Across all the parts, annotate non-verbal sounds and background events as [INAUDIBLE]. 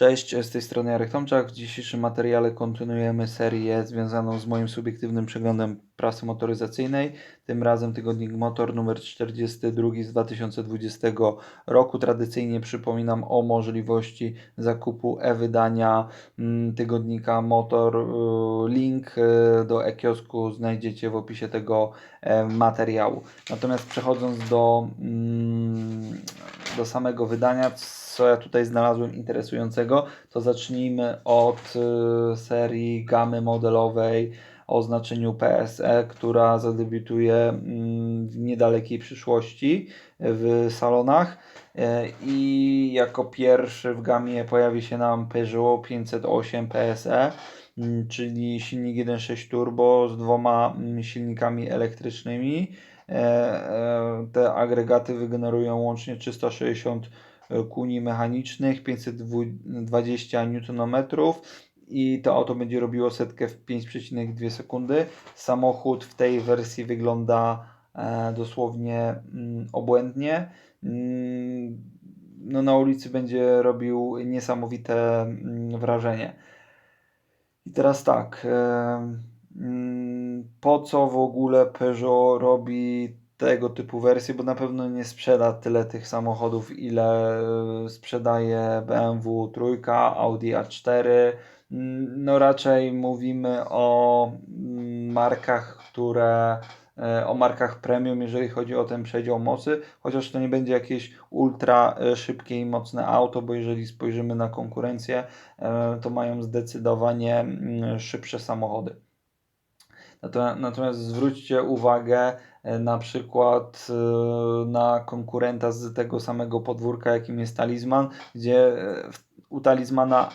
Cześć, z tej strony Jarek Tomczak. W dzisiejszym materiale kontynuujemy serię związaną z moim subiektywnym przeglądem prasy motoryzacyjnej. Tym razem tygodnik Motor numer 42 z 2020 roku. Tradycyjnie przypominam o możliwości zakupu e-wydania mm, tygodnika Motor. Y, link y, do e-kiosku znajdziecie w opisie tego e, materiału. Natomiast przechodząc do, mm, do samego wydania, co ja tutaj znalazłem interesującego, to zacznijmy od y, serii gamy modelowej o znaczeniu PSE, która zadebiutuje mm, w niedalekiej przyszłości w salonach. E, I jako pierwszy w gamie pojawi się nam Peugeot 508 PSE, mm, czyli silnik 1.6 turbo z dwoma mm, silnikami elektrycznymi. E, e, te agregaty wygenerują łącznie 360 kuni mechanicznych, 520 Nm i to auto będzie robiło setkę w 5,2 sekundy. Samochód w tej wersji wygląda e, dosłownie mm, obłędnie. Mm, no, na ulicy będzie robił niesamowite mm, wrażenie. I teraz tak. E, po co w ogóle Peugeot robi tego typu wersje, bo na pewno nie sprzeda tyle tych samochodów, ile e, sprzedaje BMW trójka, Audi A4. Mm, no raczej mówimy o mm, markach, które e, o markach premium, jeżeli chodzi o ten przedział mocy, chociaż to nie będzie jakieś ultra e, szybkie i mocne auto, bo jeżeli spojrzymy na konkurencję, to mają zdecydowanie mm, szybsze samochody. Natomiast zwróćcie uwagę na przykład e, na konkurenta z tego samego podwórka, jakim jest Talizman, gdzie e, u Talizmana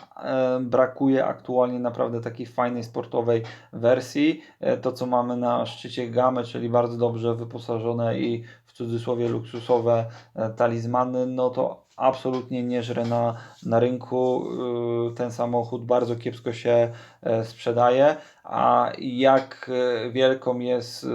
brakuje aktualnie naprawdę takiej fajnej sportowej wersji. To, co mamy na szczycie gamy, czyli bardzo dobrze wyposażone i w cudzysłowie luksusowe talizmany, no to absolutnie nie żre na, na rynku. Ten samochód bardzo kiepsko się e, sprzedaje, a jak e, wielką jest y,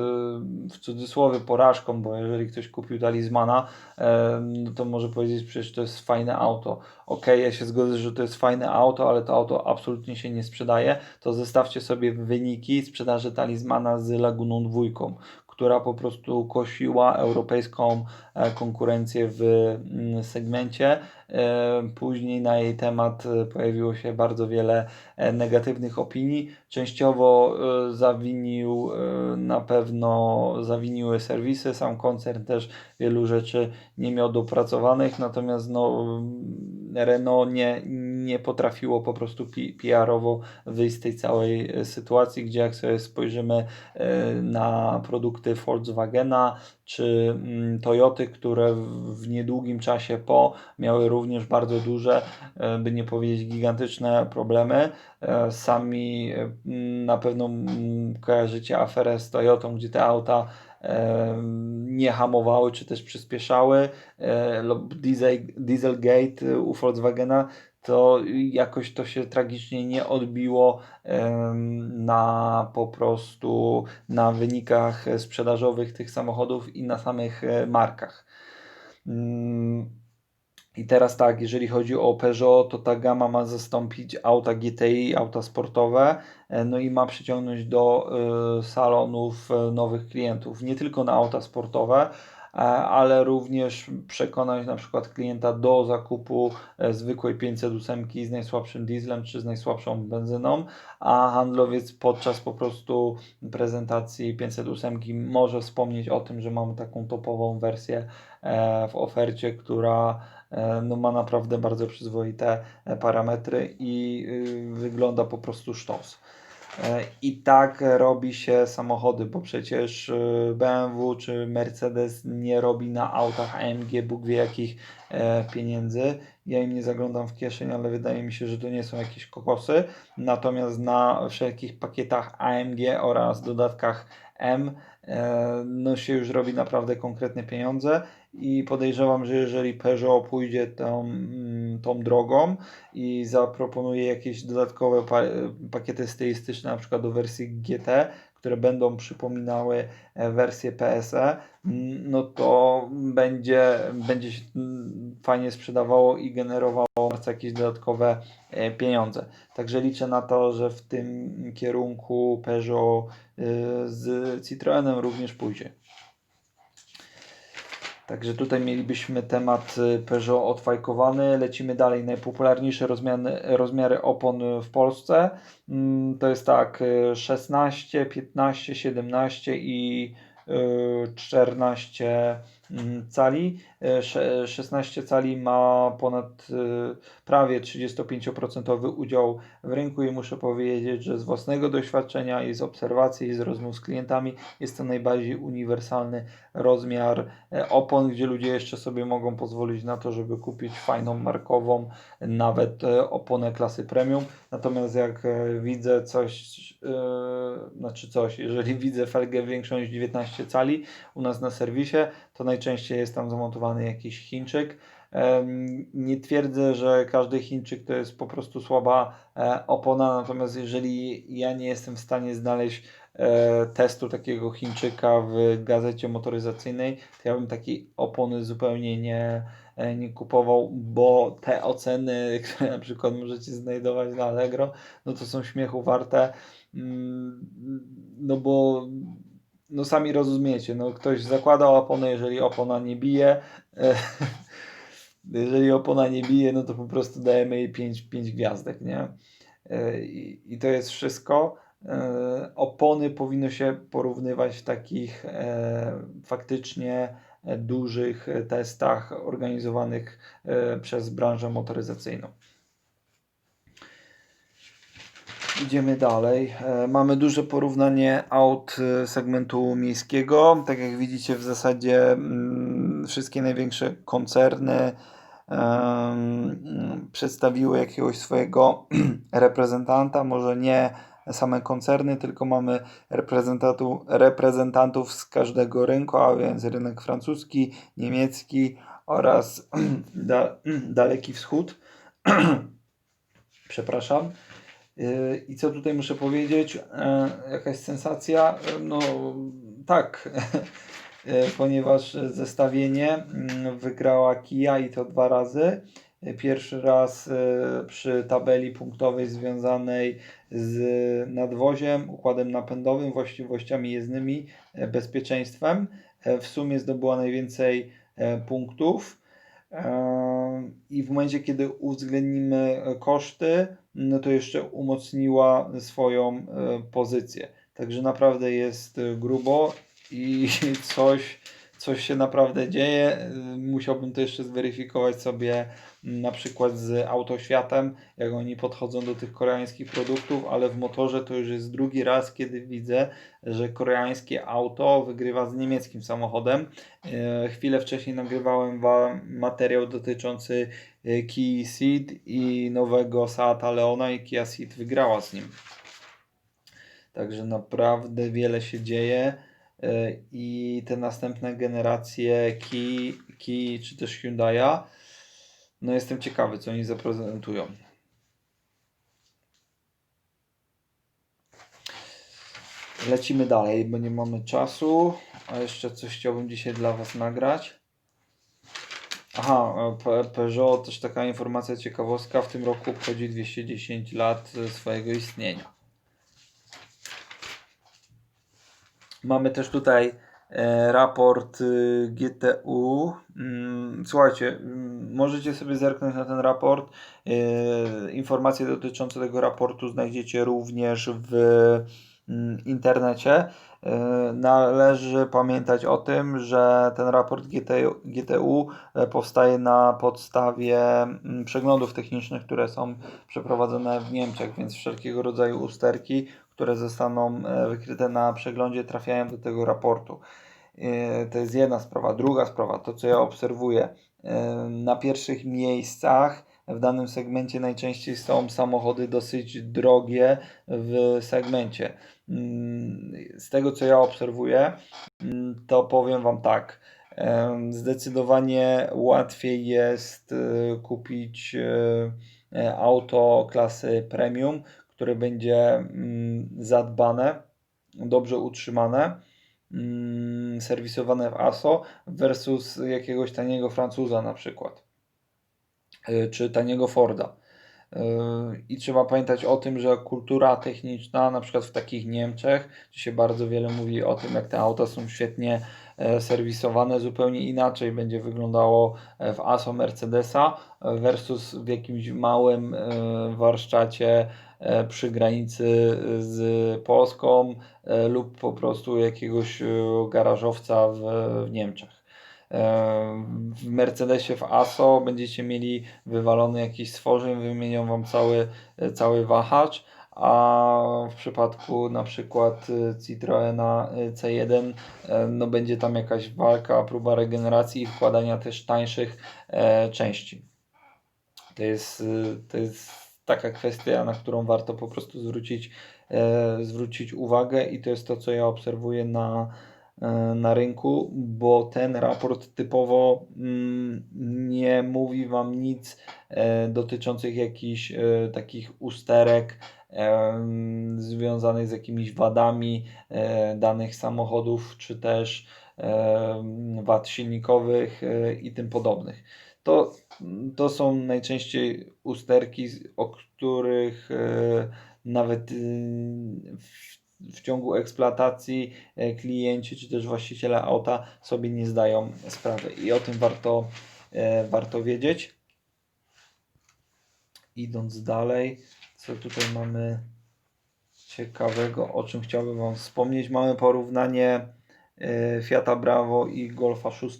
w cudzysłowie porażką, bo jeżeli ktoś kupił talizmana, e, no to może powiedzieć przecież to jest fajne auto. Ok, ja się zgodzę, że to jest fajne auto, ale to auto absolutnie się nie sprzedaje. To zestawcie sobie wyniki sprzedaży talizmana z Laguną dwójką, która po prostu kosiła europejską e, konkurencję w mm, segmencie. E, później na jej temat e, pojawiło się bardzo wiele negatywnych opinii. Częściowo zawinił na pewno zawiniły serwisy, sam koncern też wielu rzeczy nie miał dopracowanych, natomiast no, Renault nie, nie potrafiło po prostu PR-owo wyjść z tej całej e, sytuacji, gdzie jak sobie spojrzymy e, na produkty Volkswagena czy mm, Toyoty, które w niedługim czasie po miały również bardzo duże, e, by nie powiedzieć gigantyczne problemy. Sami na pewno mm, kojarzycie aferę z Toyotą, gdzie te auta nie hamowały czy też przyspieszały. Diesel, Dieselgate u Volkswagena to jakoś to się tragicznie nie odbiło na po prostu na wynikach sprzedażowych tych samochodów i na samych e, markach. Mm, I teraz tak, jeżeli chodzi o Peugeot, to ta gama ma zastąpić auta GTI, auta sportowe, e, no i ma przyciągnąć do e, salonów nowych klientów, nie tylko na auta sportowe, ale również przekonać na przykład klienta do zakupu e, zwykłej 508 z najsłabszym dieslem czy z najsłabszą benzyną, a handlowiec podczas po prostu prezentacji 508 może wspomnieć o tym, że mamy taką topową wersję e, w ofercie, która no, ma naprawdę bardzo przyzwoite parametry i y, wygląda po prostu sztos. E, I tak robi się samochody, bo przecież e, BMW czy Mercedes nie robi na autach AMG Bóg wie jakich e, pieniędzy. Ja im nie zaglądam w kieszeń, ale wydaje mi się, że to nie są jakieś kokosy. Natomiast na wszelkich pakietach AMG oraz dodatkach M no się już robi naprawdę konkretne pieniądze i podejrzewam, że jeżeli Peugeot pójdzie tą, mm, tą drogą i zaproponuje jakieś dodatkowe pakiety stylistyczne, na przykład do wersji GT, które będą przypominały e, wersję PSE, mm, no to będzie, będzie się mm, fajnie sprzedawało i generowało jakieś dodatkowe e, pieniądze. Także liczę na to, że w tym kierunku Peugeot y, z Citroenem również pójdzie. Także tutaj mielibyśmy temat y, Peugeot odfajkowany. Lecimy dalej. Najpopularniejsze rozmiary, rozmiary opon w Polsce mm, to jest tak 16, 15, 17 i 14 mm, cali. 16 cali ma ponad y, prawie 35% udział w rynku i muszę powiedzieć, że z własnego doświadczenia i z obserwacji i z rozmów z klientami jest to najbardziej uniwersalny rozmiar e, opon, gdzie ludzie jeszcze sobie mogą pozwolić na to, żeby kupić fajną markową, nawet e, oponę klasy premium. Natomiast jak e, widzę coś, yy, znaczy coś, jeżeli widzę felgę większość 19 cali u nas na serwisie, to najczęściej jest tam zamontowany jakiś Chińczyk. Nie twierdzę, że każdy Chińczyk to jest po prostu słaba opona, natomiast jeżeli ja nie jestem w stanie znaleźć testu takiego Chińczyka w gazecie motoryzacyjnej, to ja bym takiej opony zupełnie nie, nie kupował, bo te oceny, [LAUGHS] które na przykład możecie znajdować na Allegro, no to są śmiechu warte, mm, no bo no sami rozumiecie, no ktoś zakłada oponę, jeżeli opona nie bije, [LAUGHS] jeżeli opona nie bije, no to po prostu dajemy jej 5, 5 gwiazdek, nie? I, I to jest wszystko. Opony powinno się porównywać w takich faktycznie dużych testach organizowanych przez branżę motoryzacyjną. Idziemy dalej. Mamy duże porównanie aut segmentu miejskiego. Tak jak widzicie, w zasadzie mm, wszystkie największe koncerny um, przedstawiły jakiegoś swojego [CLEARS THROAT] reprezentanta. Może nie same koncerny, tylko mamy reprezentantów, reprezentantów z każdego rynku, a więc rynek francuski, niemiecki oraz [CLEARS THROAT] da, [CLEARS THROAT] Daleki Wschód. Przepraszam. Y, I co tutaj muszę powiedzieć? E, jakaś sensacja? No tak, [LAUGHS] e, ponieważ zestawienie mm, wygrała Kia i to dwa razy. Pierwszy raz e, przy tabeli punktowej związanej z nadwoziem, układem napędowym, właściwościami jezdnymi, bezpieczeństwem. W sumie zdobyła najwięcej punktów. I w momencie, kiedy uwzględnimy koszty, no to jeszcze umocniła swoją pozycję. Także naprawdę jest grubo i [LAUGHS] coś, coś się naprawdę dzieje. Musiałbym to jeszcze zweryfikować sobie na przykład z autoświatem, jak oni podchodzą do tych koreańskich produktów, ale w motorze to już jest drugi raz, kiedy widzę, że koreańskie auto wygrywa z niemieckim samochodem. E, chwilę wcześniej nagrywałem Wam materiał dotyczący e, Kia Ceed i nowego Seata Leona i Kia Ceed wygrała z nim. Także naprawdę wiele się dzieje i te następne generacje Kia czy też Hyundai'a no jestem ciekawy, co oni zaprezentują. Lecimy dalej, bo nie mamy czasu. A jeszcze coś chciałbym dzisiaj dla Was nagrać. Aha, Peugeot, też taka informacja ciekawostka. W tym roku obchodzi 210 lat swojego istnienia. Mamy też tutaj E, raport y, GTU. Mm, słuchajcie, mm, możecie sobie zerknąć na ten raport. E, informacje dotyczące tego raportu znajdziecie również w mm, internecie. E, należy pamiętać o tym, że ten raport GTU, GTU powstaje na podstawie przeglądów technicznych, które są przeprowadzone w Niemczech, więc wszelkiego rodzaju usterki, które zostaną e, wykryte na przeglądzie, trafiają do tego raportu. E, to jest jedna sprawa. Druga sprawa, to co ja obserwuję, e, na pierwszych miejscach w danym segmencie najczęściej są samochody dosyć drogie w segmencie. Mm, z tego co ja obserwuję, mm, to powiem Wam tak. Zdecydowanie łatwiej jest kupić auto klasy premium, które będzie mm, zadbane, dobrze utrzymane, serwisowane w ASO versus jakiegoś taniego Francuza na przykład, y, czy taniego Forda. Y, I trzeba pamiętać o tym, że kultura techniczna, na przykład w takich Niemczech, gdzie się bardzo wiele mówi o tym, jak te auta są świetnie e, serwisowane, zupełnie inaczej będzie wyglądało e, w ASO Mercedesa e, versus w jakimś małym warsztacie przy granicy z Polską lub po prostu jakiegoś garażowca w Niemczech. W Mercedesie w ASO będziecie mieli wywalony jakiś stworzeń, wymienią Wam cały, cały wahacz, a w przypadku na przykład Citroena C1 no będzie tam jakaś walka, próba regeneracji i wkładania też tańszych e, części. To jest, to jest taka kwestia, na którą warto po prostu zwrócić, e, zwrócić uwagę i to jest to, co ja obserwuję na, E, na rynku, bo ten raport typowo mm, nie mówi Wam nic e, dotyczących jakichś e, takich usterek związanych z jakimiś wadami danych samochodów, czy też wad silnikowych i tym podobnych. To, to są najczęściej usterki, o których nawet w w ciągu eksploatacji e, klienci czy też właściciele auta sobie nie zdają sprawy i o tym warto, e, warto wiedzieć. Idąc dalej, co tutaj mamy ciekawego, o czym chciałbym Wam wspomnieć. Mamy porównanie e, Fiata Bravo i Golfa 6.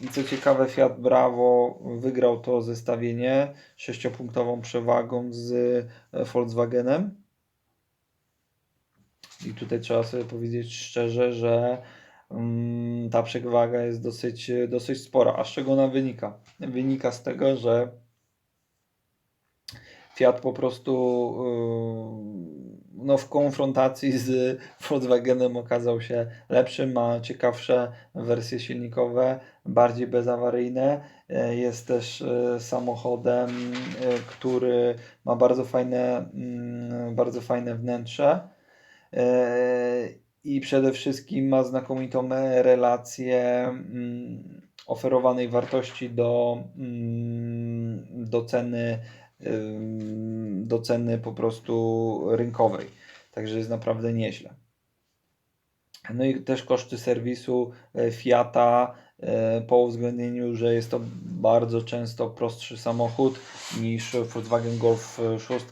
I co ciekawe, Fiat Bravo wygrał to zestawienie sześciopunktową przewagą z Volkswagenem. I tutaj trzeba sobie powiedzieć szczerze, że um, ta przewaga jest dosyć, dosyć spora. A z czego ona wynika? Wynika z tego, że Fiat po prostu yy, no, w konfrontacji z Volkswagenem okazał się lepszy, ma ciekawsze wersje silnikowe, bardziej bezawaryjne. Yy, jest też yy, samochodem, który ma bardzo fajne, mm, bardzo fajne wnętrze i przede wszystkim ma znakomitą relację mm, oferowanej wartości do, mm, do ceny do ceny po prostu rynkowej. Także jest naprawdę nieźle. No i też koszty serwisu e, Fiata e, po uwzględnieniu, że jest to bardzo często prostszy samochód niż Volkswagen Golf 6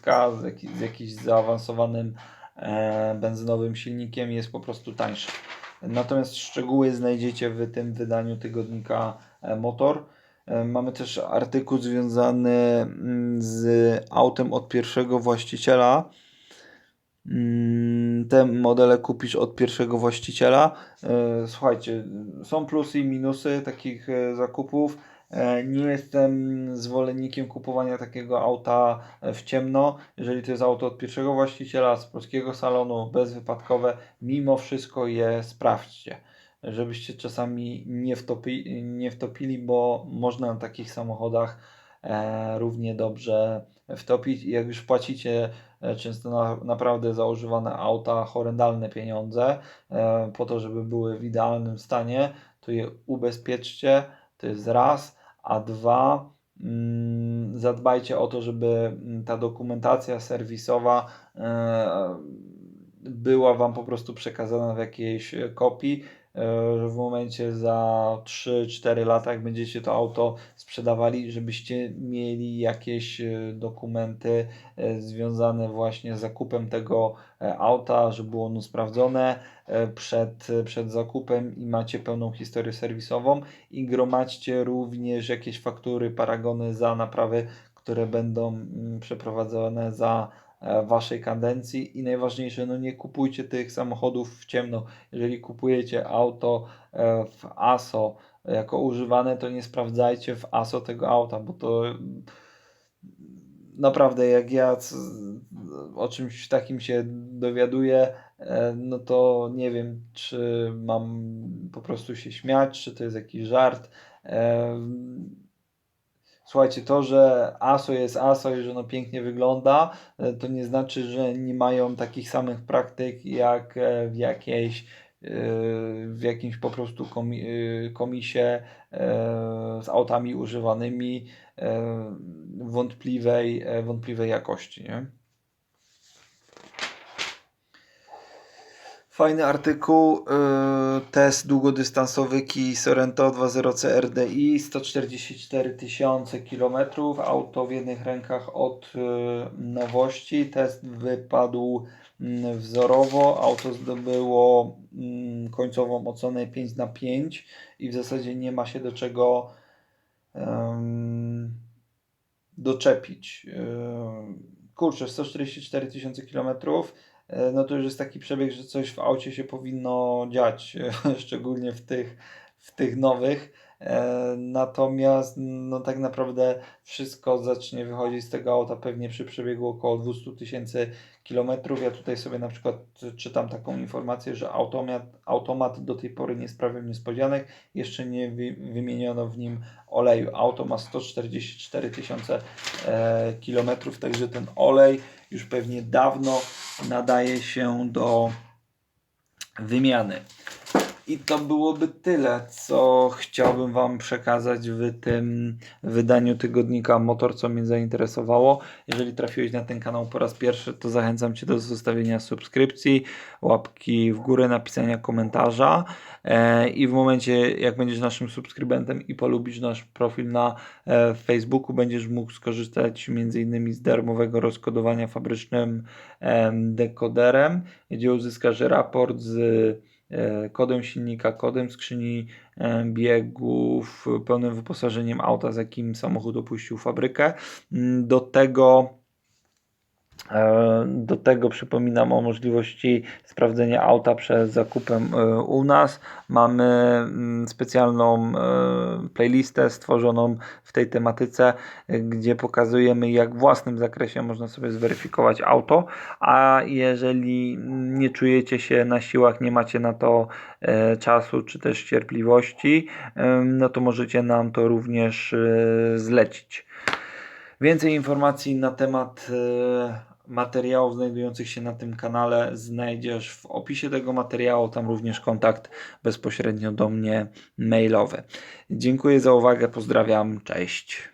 z, jakimś zaawansowanym E, benzynowym silnikiem jest po prostu tańszy. Natomiast szczegóły znajdziecie w tym wydaniu tygodnika e, Motor. E, mamy też artykuł związany mm, z autem od pierwszego właściciela. Mm, te modele kupisz od pierwszego właściciela. Słuchajcie, są plusy i minusy takich zakupów. E, nie jestem zwolennikiem kupowania takiego auta w ciemno. Jeżeli to jest auto od pierwszego właściciela z polskiego salonu, bezwypadkowe, mimo wszystko je sprawdźcie. Żebyście czasami nie, wtopi, nie wtopili, bo można na takich samochodach e, równie dobrze wtopić. Jak już płacicie e, często na, naprawdę za używane auta horrendalne pieniądze po to, żeby były w idealnym stanie, to je ubezpieczcie. To jest raz a dwa, mm, zadbajcie o to, żeby mm, ta dokumentacja serwisowa e, była Wam po prostu przekazana w jakiejś kopii, że w momencie za 3-4 lata, jak będziecie to auto sprzedawali, żebyście mieli jakieś e, dokumenty e, związane właśnie z zakupem tego auta, żeby było ono sprawdzone przed, przed zakupem i macie pełną historię serwisową i gromadźcie również jakieś faktury, paragony za naprawy, które będą mm, przeprowadzone za E, waszej kadencji i najważniejsze, no nie kupujcie tych samochodów w ciemno. Jeżeli kupujecie auto e, w ASO jako używane, to nie sprawdzajcie w ASO tego auta, bo to naprawdę jak ja o czymś takim się dowiaduję, e, no to nie wiem, czy mam po prostu się śmiać, czy to jest jakiś żart Słuchajcie, to, że ASO jest ASO i że ono pięknie wygląda, e, to nie znaczy, że nie mają takich samych praktyk jak e, w jakiejś e, w jakimś po prostu komi, komisie z autami używanymi wątpliwej, wątpliwej jakości. Nie? Fajny artykuł. y, Test długodystansowy Kij Sorento 2.0 CRDI 144 tysiące kilometrów. Auto w jednych rękach od y, nowości. Test wypadł mm, wzorowo. Auto zdobyło mm, końcową ocenę 5 na 5 i w zasadzie nie ma się do czego doczepić. Ym, Kurczę, 144 tysiące kilometrów no to już jest taki przebieg, że coś w aucie się powinno dziać, [LAUGHS] szczególnie w tych, w tych nowych. E, Natomiast no tak naprawdę wszystko zacznie wychodzić z tego auta pewnie przy przebiegu około 200 tysięcy kilometrów. Ja tutaj sobie na przykład czytam taką informację, że automat, automat do tej pory nie sprawił niespodzianek, jeszcze nie wy, wymieniono w nim oleju. Auto ma 144 tysiące e, kilometrów, także ten olej już pewnie dawno nadaje się do wymiany. I to byłoby tyle, co chciałbym Wam przekazać w tym wydaniu tygodnika Motor, co mnie zainteresowało. Jeżeli trafiłeś na ten kanał po raz pierwszy, to zachęcam Cię do zostawienia subskrypcji, łapki w górę, napisania komentarza. E, I w momencie, jak będziesz naszym subskrybentem i polubisz nasz profil na e, Facebooku, będziesz mógł skorzystać m.in. z darmowego rozkodowania fabrycznym em, dekoderem, gdzie uzyskasz raport z kodem silnika, kodem skrzyni e, biegów, pełnym wyposażeniem auta, z jakim samochód opuścił fabrykę. Mm, Do tego E, Do tego przypominam o możliwości sprawdzenia auta przed zakupem e, u nas. Mamy mm, specjalną e, playlistę stworzoną w tej tematyce, e, gdzie pokazujemy, jak w własnym zakresie można sobie zweryfikować auto. A jeżeli nie czujecie się na siłach, nie macie na to e, czasu czy też cierpliwości, no to możecie nam to również e, zlecić. Więcej informacji na temat e, materiałów znajdujących się na tym kanale znajdziesz w opisie tego materiału. Tam również kontakt bezpośrednio do mnie mailowy. Dziękuję za uwagę, pozdrawiam, cześć.